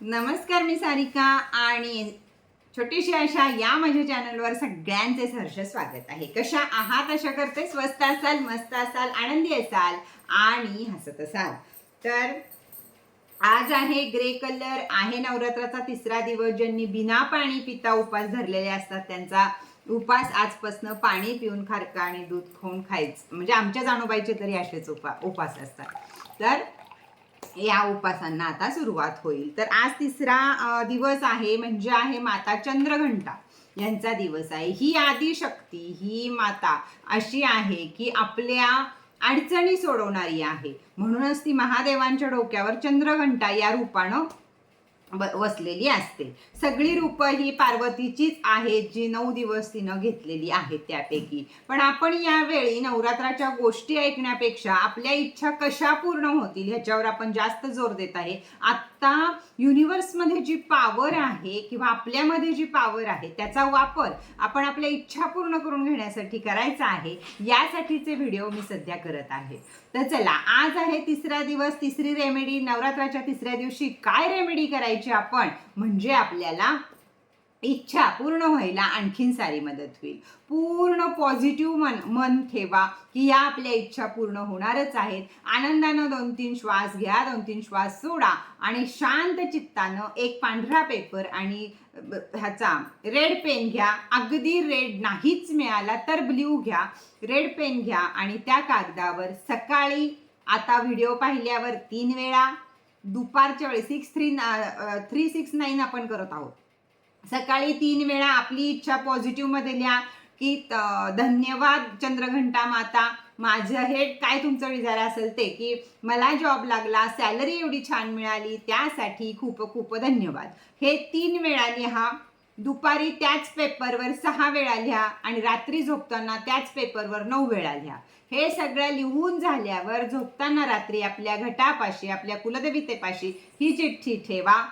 नमस्कार मी सारिका आणि छोटीशी अशा या माझ्या चॅनलवर सगळ्यांचे सहर्ष स्वागत आहे. कशा आहात? अशा करते. स्वस्त असाल मस्त असाल आनंदी असाल आणि हसत असाल. तर आज आहे ग्रे कलर आहे नवरात्राचा तिसरा दिवस. ज्यांनी बिना पाणी पिता उपास धरलेले असतात त्यांचा उपास आजपासनं पाणी पिऊन खारका आणि दूध खाऊन खायचं. म्हणजे आमच्या जाणूबाईचे तरी असेच उपा उपास असतात. तर या उपासांना आता सुरुवात होईल. तर आज तिसरा दिवस आहे म्हणजे आहे माता चंद्रघंटा. यांचा दिवस आहे. ही आदिशक्ती ही माता अशी आहे की आपल्या अडचणी सोडवणारी आहे. म्हणूनच ती महादेवांच्या डोक्यावर चंद्रघंटा या रूपानं वसलेली असते. सगळी रूपं ही पार्वतीचीच आहेत जी नऊ दिवस तिनं घेतलेली आहेत त्यापैकी. पण आपण यावेळी नवरात्राच्या गोष्टी ऐकण्यापेक्षा आपल्या इच्छा कशा पूर्ण होतील ह्याच्यावर आपण जास्त जोर देत आहे. आत्ता युनिवर्समध्ये जी पॉवर आहे किंवा आपल्यामध्ये जी पॉवर आहे त्याचा वापर आपण आपल्या इच्छा पूर्ण करून घेण्यासाठी करायचा आहे यासाठीचे व्हिडिओ मी सध्या करत आहे. तर चला आज आहे तिसरा दिवस तिसरी रेमेडी नवरात्राच्या तिसऱ्या दिवशी काय रेमेडी करायची आपण? म्हणजे आपल्याला इच्छा पूर्ण व्हायला आणखीन सारी मदत होईल. पूर्ण पॉझिटिव्ह मन मन ठेवा की या आपल्या इच्छा पूर्ण होणारच आहेत. आनंदानं दोन तीन श्वास घ्या दोन तीन श्वास सोडा आणि शांत चित्तानं एक पांढरा पेपर आणि ह्याचा रेड पेन घ्या. अगदी रेड नाहीच मिळाला तर ब्ल्यू घ्या. रेड पेन घ्या आणि त्या कागदावर सकाळी आता व्हिडिओ पाहिल्यावर तीन वेळा दुपारच्या वेळी six three three six nine आपण करत आहोत. सकाळी तीन वेळा आपली इच्छा पॉझिटिव्हमध्ये लिहा की धन्यवाद चंद्रघंटा माता. माझं हे काय तुमचं विचार असेल ते की मला जॉब लागला सॅलरी एवढी छान मिळाली त्यासाठी खूप खूप धन्यवाद. हे तीन वेळा लिहा. दुपारी त्याच पेपरवर सहा वेळा लिहा आणि रात्री झोपताना त्याच पेपरवर नऊ वेळा लिहा. हे सगळं लिहून झाल्यावर झोपताना रात्री आपल्या घटापाशी आपल्या कुलदेवितेपाशी ही चिठ्ठी ठेवा.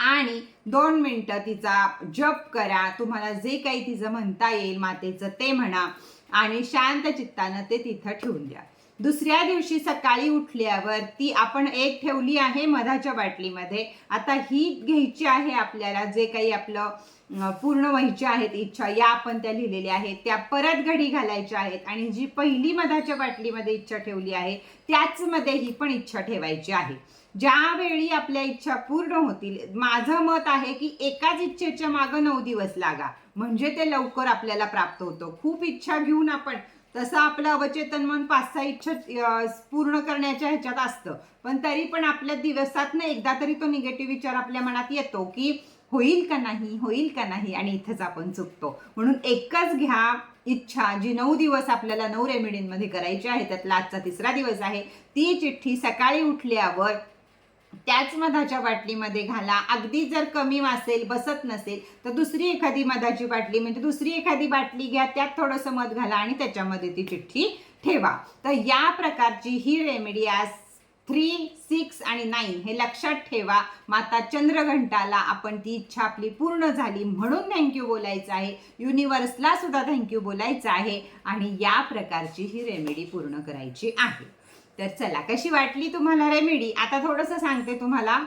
आणि दोन मिनटं तिचा जप करा. तुम्हाला जे काही तिचं म्हणता येईल मातेचं ते म्हणा आणि शांत चित्तानं ते तिथं ठेवून द्या. दुसऱ्या दिवशी सकाळी उठल्यावर ती आपण एक ठेवली आहे मधाच्या बाटलीमध्ये. आता ही घ्यायची आहे आपल्याला जे काही आपलं पूर्ण व्हायच्या आहेत इच्छा या आपण त्या लिहिलेल्या आहेत. त्या परत घडी घालायच्या आहेत आणि जी पहिली मधाच्या बाटलीमध्ये इच्छा ठेवली आहे त्याच मध्ये ही पण इच्छा ठेवायची आहे. ज्यावेळी आपल्या इच्छा पूर्ण होतील माझं मत आहे की एकाच इच्छेच्या मागं नऊ दिवस लागा. म्हणजे ते लवकर आपल्याला प्राप्त होतं. खूप इच्छा घेऊन आपण तसं आपलं अवचेतन मन पाच सहा इच्छा पूर्ण करण्याच्या ह्याच्यात असतं. पण तरी पण आपल्या दिवसातनं एकदा तरी तो निगेटिव्ह विचार आपल्या मनात येतो की होईल का नाही होईल का नाही आणि इथंच आपण चुकतो. म्हणून एकच घ्या इच्छा जी नऊ दिवस आपल्याला नऊ रेमेडींमध्ये करायची आहे त्यातला आजचा तिसरा दिवस आहे ती चिठ्ठी सकाळी उठल्यावर त्याच मधाच्या बाटलीमध्ये घाला. अगदी जर कमी असेल बसत नसेल तर दुसरी एखादी मधाची बाटली म्हणजे दुसरी एखादी बाटली घ्या त्यात थोडंसं मध घाला आणि त्याच्यामध्ये ती चिठ्ठी ठेवा. तर या प्रकारची ही रेमेडी आज थ्री सिक्स आणि नाईन हे लक्षात ठेवा. माता चंद्रघंटाला आपण ती इच्छा आपली पूर्ण झाली म्हणून थँक्यू बोलायचं आहे. युनिव्हर्सला सुद्धा थँक्यू बोलायचं आहे. आणि या प्रकारची ही रेमेडी पूर्ण करायची आहे. तर चला कशी वाटली तुम्हाला रेमेडी आता थोडंसं सांगते तुम्हाला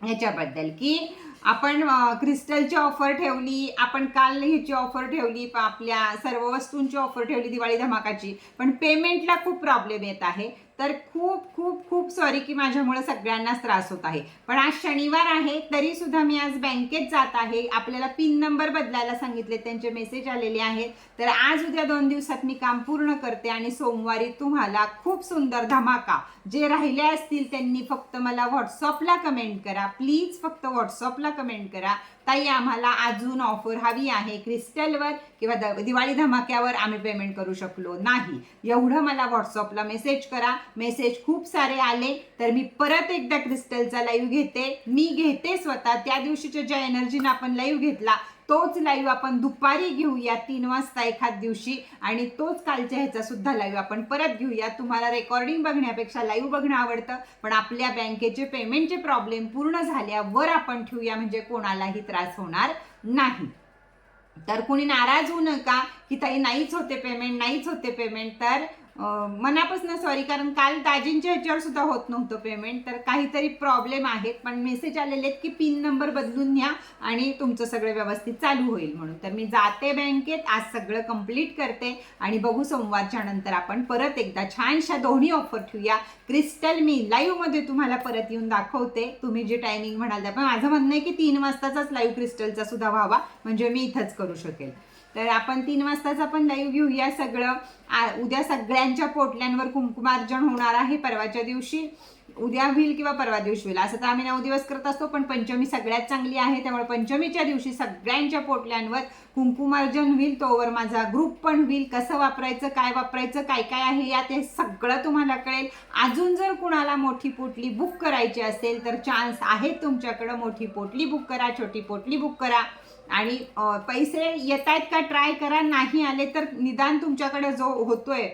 याच्याबद्दल की आपण क्रिस्टलची ऑफर ठेवली आपण काल ह्याची ऑफर ठेवली आपल्या सर्व वस्तूंची ऑफर ठेवली दिवाळी धमाकाची पण पेमेंटला खूप प्रॉब्लेम येत आहे. तर खूप खूप खूप सॉरी की माझ्यामुळे सगळ्यांनाच त्रास होत आहे. पण आज शनिवार आहे तरी सुद्धा मी आज बँकेत जात आहे. आपल्याला पिन नंबर बदलायला सांगितले त्यांचे मेसेज आलेले आहेत. तर आज उद्या दोन दिवसात मी काम पूर्ण करते आणि सोमवारी तुम्हाला खूप सुंदर धमाका. जे राहिले असतील त्यांनी फक्त मला व्हॉट्सअपला कमेंट करा. प्लीज फक्त व्हॉट्सअपला कमेंट करा. ताई आम्हाला अजून ऑफर हवी आहे. क्रिस्टलवर किंवा द दिवाळी धमाक्यावर आम्ही पेमेंट करू शकलो नाही. एवढं मला व्हॉट्सअपला मेसेज करा. मेसेज खूप सारे आले. तर मी परत एकदा क्रिस्टलचा लाईव्ह घेते. मी घेते स्वतः. त्या दिवशीच्या ज्या एनर्जीनं आपण लाईव्ह घेतला तोच लाईव्ह आपण दुपारी घेऊया तीन वाजता एखाद दिवशी. आणि तोच कालच्या ह्याचा सुद्धा लाईव्ह आपण परत घेऊया. तुम्हाला रेकॉर्डिंग बघण्यापेक्षा लाईव्ह बघणं आवडतं. पण आपल्या बँकेचे पेमेंटचे प्रॉब्लेम पूर्ण झाल्यावर आपण ठेवूया म्हणजे कोणालाही त्रास होणार नाही. तर कुणी नाराज होऊ नका की ताई नाहीच होते पेमेंट नाहीच होते पेमेंट तर मनापासून सॉरी कारण काल दाजींच्या ह्याच्यावर सुद्धा होत नव्हतं पेमेंट तर काहीतरी प्रॉब्लेम आहेत पण मेसेज आलेले आहेत की पिन नंबर बदलून घ्या आणि तुमचं सगळं व्यवस्थित चालू होईल म्हणून. तर मी जाते बँकेत आज सगळं कंप्लीट करते आणि बघू सोमवारच्या नंतर आपण परत एकदा छानशा दोन्ही ऑफर ठेवूया. क्रिस्टल मी लाईव्हमध्ये तुम्हाला परत येऊन दाखवते. तुम्ही जे टायमिंग म्हणाल त्या पण माझं म्हणणं आहे की तीन वाजताचाच लाईव्ह क्रिस्टलचा सुद्धा व्हावा. म्हणजे मी इथंच करू शकेल. तर आपण तीन वाजताचा पण लाईव्ह घेऊया सगळं. आ- उद्या सगळ्यांच्या पोटल्यांवर कुंकुमार्जन होणार आहे परवाच्या दिवशी. उद्या होईल किंवा परवा दिवशी होईल? असं तर आम्ही नऊ दिवस करत असतो पण पंचमी सगळ्यात चांगली आहे. त्यामुळे पंचमीच्या दिवशी सगळ्यांच्या पोटल्यांवर कुंकुमार्जन होईल. तोवर माझा ग्रुप पण होईल. कसं वापरायचं काय वापरायचं काय काय आहे यात हे सगळं तुम्हाला कळेल. अजून जर कुणाला मोठी पोटली बुक करायची असेल तर चान्स आहे तुमच्याकडं मोठी पोटली बुक करा छोटी पोटली बुक करा. आणि पैसे येत आहेत का ट्राय करा नाही आले तर निदान तुमच्याकडे जो होतोय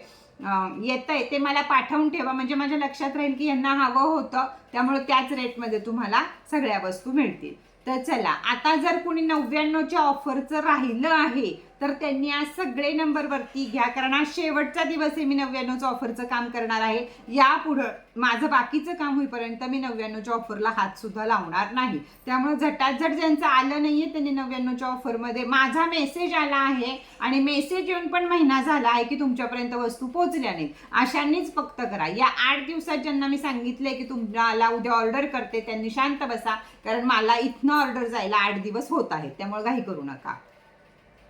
येत आहे ते मला पाठवून ठेवा. म्हणजे माझ्या लक्षात राहील की यांना हवं होतं त्यामुळे त्याच रेटमध्ये तुम्हाला सगळ्या वस्तू मिळतील. तर चला आता जर कुणी नव्याण्णवच्या ऑफरचं राहिलं आहे तर त्यांनी आज सगळे नंबरवरती घ्या. कारण आज शेवटचा दिवस आहे मी नव्याण्णवचं ऑफरचं काम करणार आहे. यापुढं माझं बाकीचं काम होईपर्यंत मी नव्याण्णवच्या ऑफरला हात सुद्धा लावणार नाही. त्यामुळे झटाझट ज्यांचं आलं नाहीये त्यांनी नव्याण्णवच्या ऑफरमध्ये माझा मेसेज आला आहे. आणि मेसेज येऊन पण महिना झाला आहे की तुमच्यापर्यंत वस्तू पोहोचल्या नाहीत. अशांनीच फक्त करा. या आठ दिवसात ज्यांना मी सांगितलंय की तुम्हाला उद्या ऑर्डर करते त्यांनी शांत बसा. कारण मला इथनं ऑर्डर जायला आठ दिवस होत आहेत. त्यामुळे काही करू नका.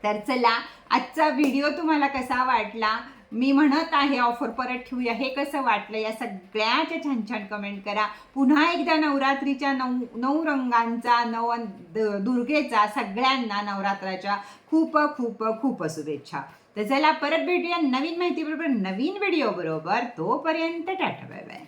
तर चला आजचा व्हिडिओ तुम्हाला कसा वाटला? मी म्हणत आहे ऑफर परत ठेवूया. हे कसं वाटलं? या सगळ्याच्या छान छान कमेंट करा. पुन्हा एकदा नवरात्रीच्या नऊ नऊ रंगांचा नव द- दुर्गेचा सगळ्यांना नवरात्राच्या खूप खूप खूप शुभेच्छा. तर चला परत भेटूया नवीन माहिती बरोबर नवीन व्हिडिओ बरोबर. तोपर्यंत टाटा बाय बाय